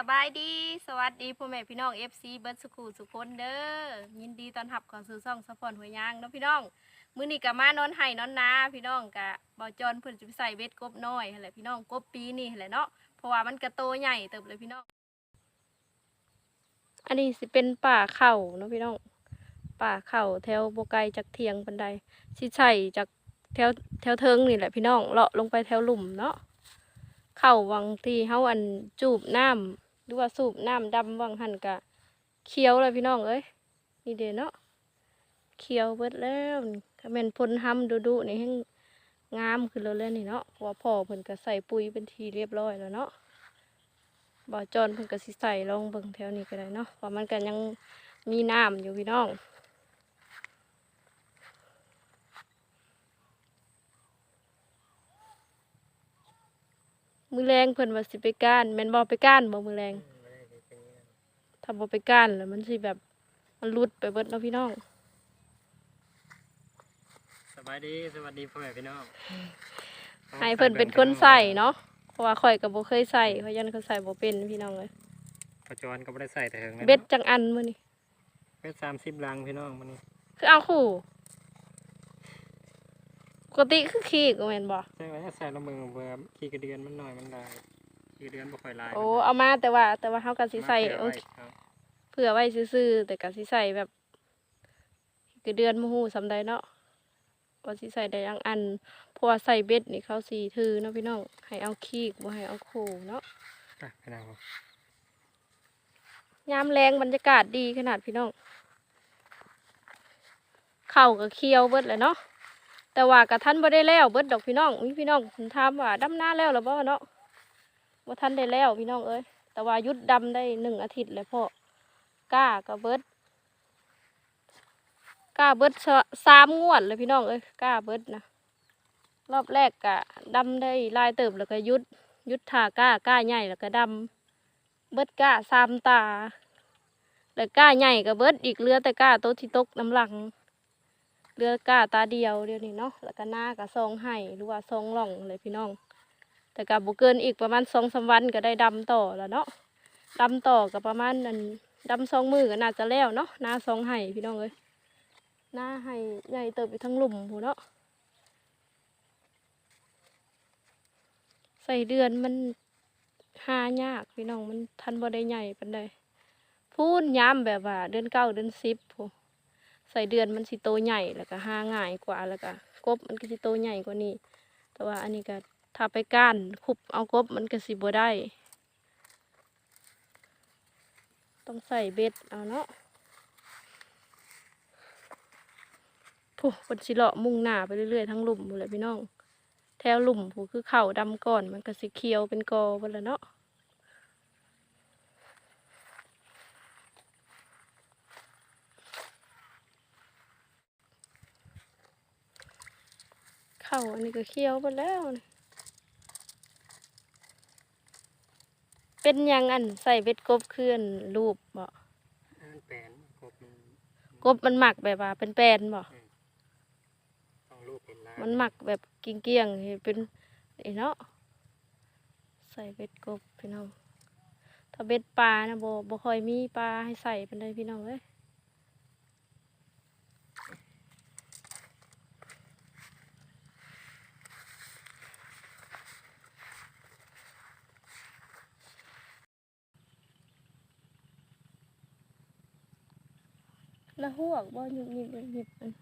สบายดีสวัสดีพ่อแม่พี่น้อง FC เบิร์ดสกูสุคนเด้อยินดีต้อนรับเของสู่ซ่องสปอนหัวยยางเนาะพี่น้องมื้อนี้ก็มานอนไห้นอนนาพี่น้องกะบ่จอนเพิ่นจะไปใส่เบ็ดกบน้อยหั่นแหละพี่น้องกบปีนี่หั่นแหละเนาะเพราะว่ามันกระโตใหญ่เติบเลยพี่น้อง อันนี้สิเป็นป่าเข่าเนาะพี่น้อง ป่าเข่าแถวบ่ไกลจากเทียงปันใดสิใส่จากแถวแถวเทิงนี่แหละพี่น้องเลาะลงไปแถวหลุมเนาะเข้าวังที่เฮาอันจูบน้ำ หรือว่าสูบน้ำดำวังหันกะเคี้ยวเลยพี่น้องเอ้ยนี่เดนเนาะเคี้ยวเบิดแล้วถ้าแมนพ่นห้ำดูดูนี่ให้งามขึ้นแล้วแหล้วนี่เนาะเพราะว่าพ่อเพิ่นก็ใส่ปุ๋ยเป็นทีเรียบร้อยแล้วเนาะบ่อจอนเพิ่นก็สิใส่ลงเบิ่งแถวนี้ก็ได้เนาะเพราะมันก็ยังมีน้ำอยู่พี่น้อง มือแรงเพิ่นว่าสิไปก้านแม่นบ่ไปก้านบ่มือแรงถ้าบ่ไปก้านแล้วมันสิแบบมันหลุดไปเบิดเนาะพี่น้องสบายดีสวัสดีพ่อแม่พี่น้องให้เพิ่นเป็นคนใส่เนาะเพราะว่าข่อยก็บ่เคยใส่เขายันเขาใส่บ่เป็นพี่น้องเลยปัจจุบันก็ไม่ได้ใส่แต่ถึงเบ็ดจังอันมื้อนี้เบ็ดสามสิบลังพี่น้องมันนี้คือเอาคู่ป กติคือขี้ก็แม่นบ่ใช่ไหมใส่ละมือเบื่อขี้กระเดือนมันหน่อยมันลายขี้กระเดือนบ่ค่อยลายโอ้เอามาแต่ว่า แต่ว่าเฮาก็สิใส่มาโอเผื่อเคไว้ครับเผื่อไว้ซื่อๆแต่ก็สิใส่แบบคือเดือนบ่ฮู้ซำใดเนาะว่าสิใส่ได้จังอันเพราะว่าใส่เบ็ดนี่เขาสิถือเนาะพี่น้องให้เอาขี้บ่ให้เอาคู่เนาะไปพี่น้องครับยามแรงบรรยากาศดีขนาดพี่น้องเข่ากับเคียวเบิดเลยเนาะ แต่ว่ากะท่านบ่ได้แล้วเบิดดอกพี่น้องพี่น้องเพิ่นถามว่าดำหน้าแล้วหรือบ่เนาะบ่ทันได้แล้วพี่น้องเอ้ยแต่ว่ายุดดำได้หนึ่งอาทิตย์แล้วพ่อกล้าก็เบิดกล้าเบิดสะสามงวดเลยพี่น้องเอ้ยกล้าเบิดนะรอบแรกกะดำได้ลายเติบแล้วก็ยุดยุดท่ากล้ากล้าใหญ่แล้วก็ดำเบิดกล้าสามตาแล้วกล้าใหญ่ก็เบิดอีกเรือแต่กล้าโตที่ตกน้ำหลัง เรือกาตาเดียวเดียวนี้เนาะแล้วก็หน้ากับซองไห้หรือว่าซองหล่องเลยพี่น้อง แต่กับบุเกินอีกประมาณสองสามวันก็ได้ดำต่อแล้วเนาะดำต่อกับประมาณนั้นดำสองมือก็น่าจะแล้วเนาะหน้าซองไห้พี่น้องเลยหน้าไห้ใหญ่เติบไปทั้งหลุมหูเนาะใส่เดือนมันหายากพี่น้องมันทันบ่ได้ใหญ่ปานใดพูนย้ำแบบว่าเดือนเก้าเดือนสิบพู ใส่เดือนมันสิโตใหญ่แล้วก็หาง่ายกว่าแล้วก็กบมันก็สิโตใหญ่กว่านี้ แต่ว่าอันนี้ก็ถ้าไปก้านคุบเอากบมันก็สิบ่ได้ ต้องใส่เบ็ดเอาเนาะผู้คนสิเลาะมุ่งหน้าไปเรื่อยๆทั้งหลุมหมดเลยพี่น้อง แถวหลุมผู้คือเข่าดำก่อนมันก็สิเขียวเป็นกอไปแล้วเนาะาอันนี้ก็เขียวไปแล้วนี่เป็นหยังอันใส่เบ็ดกบเคลื่อนรูปบ่อันแปลนกบมันกบมันหมักแบบว่า เป็นแปลนบ่ต้องรูปเป็นลายมันหมักแบบเกลี้ยงๆนี่เป็นไอ้เนาะใส่เบ็ดกบพี่น้องถ้าเบ็ดปลานะบ่บ่ค่อยมีปลาให้ใส่เป็นได้พี่น้องเอ้ย ล้วหวกบ่หยิบหยิบหยิบหยิบอัน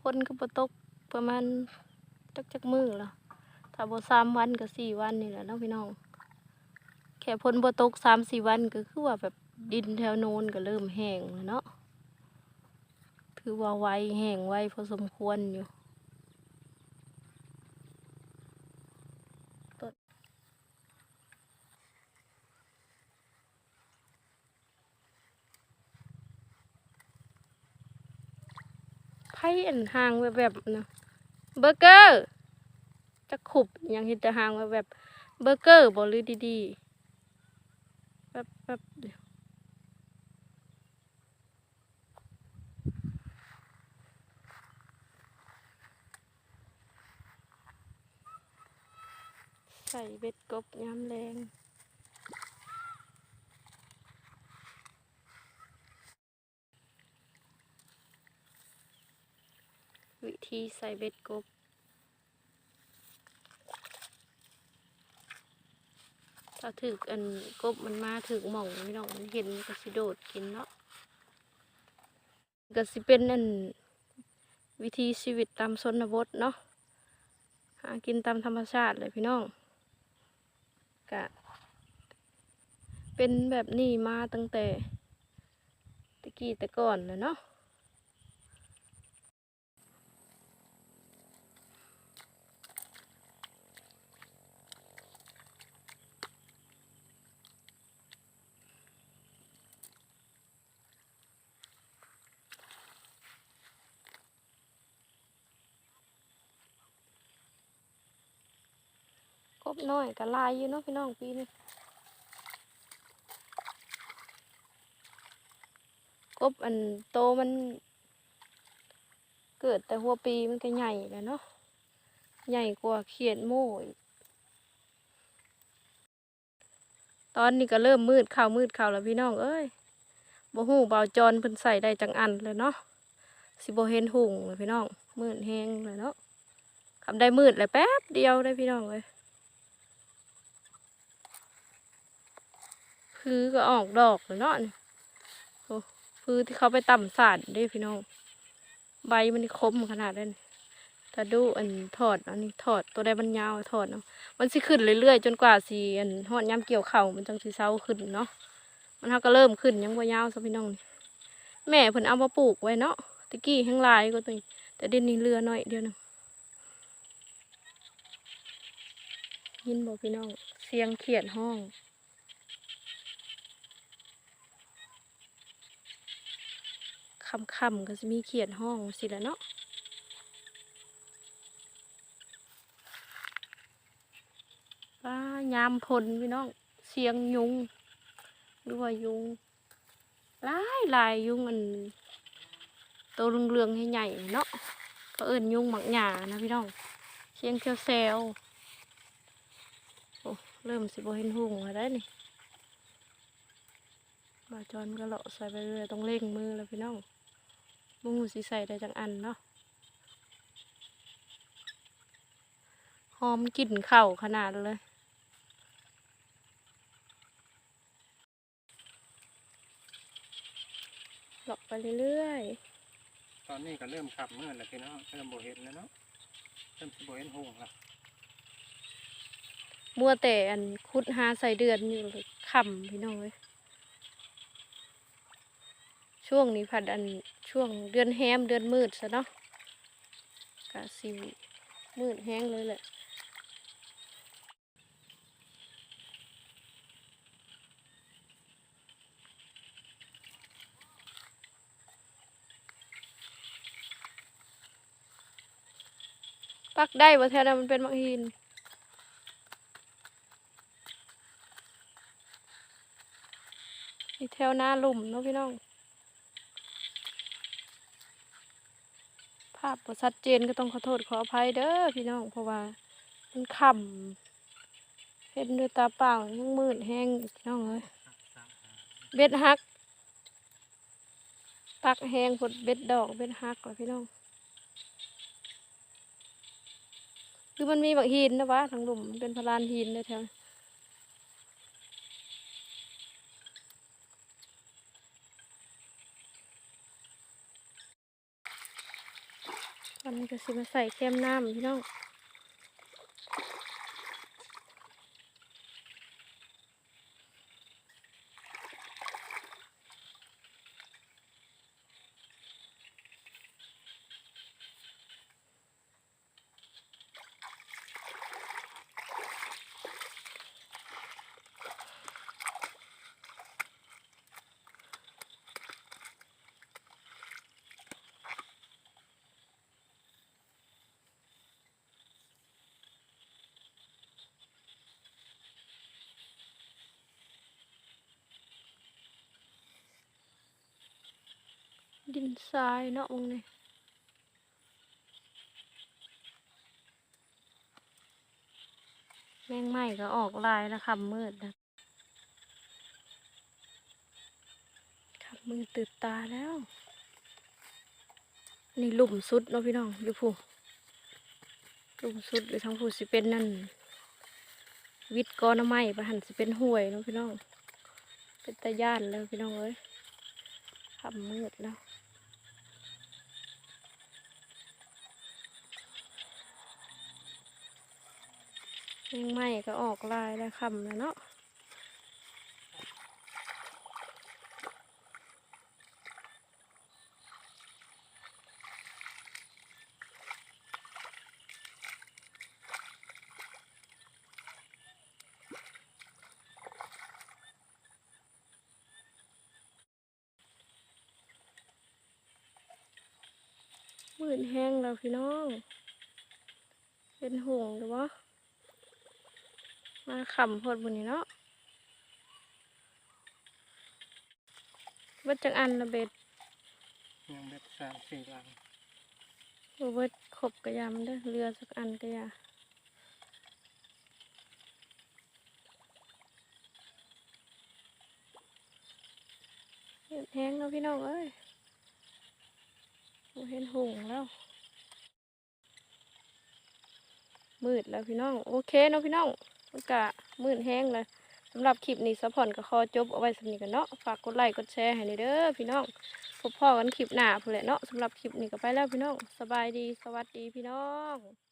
พ่นก็บ่ตกประมาณจักจักมือละถ้าบ่สามวันก็สี่วันนี่แหละน้องพี่น้อง แค่พ่นบ่ตกสามสี่วันก็คือว่าแบบดินแถวโน้นก็เริ่มแห้งแล้วเนาะ ถือว่าไวแห้งไวพอสมควรอยู่ต้น ไผ่อันหางแบบๆนะเบอร์เกอร์ จะขุบอยังเห็นแต่หางแบบๆเบอร์เกอร์บอหรือดีๆแป๊บแป๊บเดียวใส่เบ็ดกบย้ำแรง วิธีใส่เบ็ดกบ ถ้าถึกอันกบมันมาถึกหม่องพี่น้องมันเห็นก็สิโดดกินเนาะก็สิเป็นอันวิธีชีวิตตามชนบทเนาะหากินตามธรรมชาติเลยพี่น้องกะเป็นแบบนี้มาตั้งแต่ตะกี้แต่ก่อนเลยเนาะ บน้อยก็หลายอยู่เนาะพี่น้องปีนี้กบอันโตมัน เกิดแต่หัวปีมันก็ใหญ่แล้วเนาะใหญ่กว่าเขียดโม่ตอนนี้ก็เริ่มมืดข่าวมืดข่าวแล้วพี่น้องเอ้ยบ่ฮู้เบาจรเพิ่นใส่ได้จังอันเลยเนาะสิบ่เห็นหุ่งเลยพี่น้องมืดแฮงเลยเนาะคำได้มืดเลยแป๊บเดียวได้พี่น้องเลย พือก็ออกดอกเลยเนาะโอ้พือที่เขาไปต่ำสาดด้พี่น้อง ใบมันคมขนาดนั้นถ้าดูอันถอดอันนี้ถอดตัวใดมันยาวถอดเนาะมันสิขึ้นเรื่อยๆ จนกว่าสีอันหอดย้ำเกี่ยวเข่ามันจังสิเศร้าขึ้นเนาะมันเขาก็เริ่มขึ้นยังบ่ยาวซะพี่น้องนี่แม่เพิ่นเอามาปลูกไว้เนาะตะกี้แห้งลายก็ตัวนี้แต่เดี๋ยวนี้เรือน้อยเดียวหนึงยินบอกพี่น้องเสียงเขียดห้อง ค่ำๆก็จะมีเขียนห้องสิแหละเนาะป้ายามพลพี่น้อง เสียงยุงหรือว่ายุงหลายหลายยุงอันโตเรืองๆให้ใหญ่เนาะก็เอิ้นยุงหมักหยานะพี่น้องเสียงเคียวแซวโอ้เริ่มสิบเห็นหุ่งแล้วได้นี่บาจอนก็เลาะใส่ไปเรื่อยต้องเร่งมือแล้วพี่น้อง บุ้งสิใส่ได้จังอันเนาะหอมกลิ่นเข่าวขนาดเลยหลอกไปเรื่อยตอนนี้ก็เริ่มขับมืดแล้วพี่น้องเริ่มบ่เห็นแล้วเนาะเริ่มสิบ่เห็นหุ่งแล้วๆมัวแต่อันคุดหาใส่เดือนอยู่เลยค่ำพี่น้องเลย ช่วงนี้ผัดอันช่วงเดือนแฮมเดือนมืดซะเนาะกะสีมืดแห้งเลยแหละปักได้บ่แท้นั้นมันเป็นมักหินนี่แถวหน้าหลุมเนาะพี่น้องาพบ่ชัดเจนก็ต้องขอโทษขออภัยเด้อพี่น้องเพราะว่ามันค่ำเห็นด้วยตาเปล่ายังมืดแห้งพี่น้องเอ้ยเบ็ดฮักปักแห้งพดเบ็ดดอกเบ็ดฮักก่อนพี่น้องคือมันมีบางหินนะวะทางหลุมเป็นพลานหินเลยแถว นี้ตอนนี้ก็สิมาใส่แก้มน้ำพี่น้อง ดินทรายเนาะมึงนี่แมงไหม้ก็ออกลายแล้วคำมืดนะคำมืดตื่นตาแล้ว นี่หลุมสุดเนาะพี่น้องอยู่ผู้หลุมสุดอยู่ทั้งผู้สิเป็นนั่น วิทย์กอน้ำไม้ประหันสิเป็นห้วยเนาะพี่น้อง เป็นตาย่านแล้วพี่น้องเอ้ย ทำมืดแล้วแมงไม่ก็ออกลายแล้วคำแล้วเนาะ มืดแห้งแล้วพี่น้อง เป็นห่วงหรือวะมาขำโพดบุญนี่เนาะเบิดจังอันละเบ็ดยังเบ็ดสามสี่หลังบ่เบิดขบกระยำเด้อเรือสักอันกระยาเห็นแห้งแล้วพี่น้องเอ้ยบ่ เห็นหงแล้ว มืดแล้วพี่น้อง โอเคเนาะพี่น้องมันกะมืดแห้งเลยสำหรับคลิปนี้สะพอนกับคอจบเอาไว้สำนีกันเนาะ ฝากกดไลค์กดแชร์ให้หน่อยเด้อพี่น้อง พบพ่อกันคลิปหน้าพุ่นเนาะสำหรับคลิปนี้ก็ไปแล้วพี่น้อง สบายดี สวัสดีพี่น้อง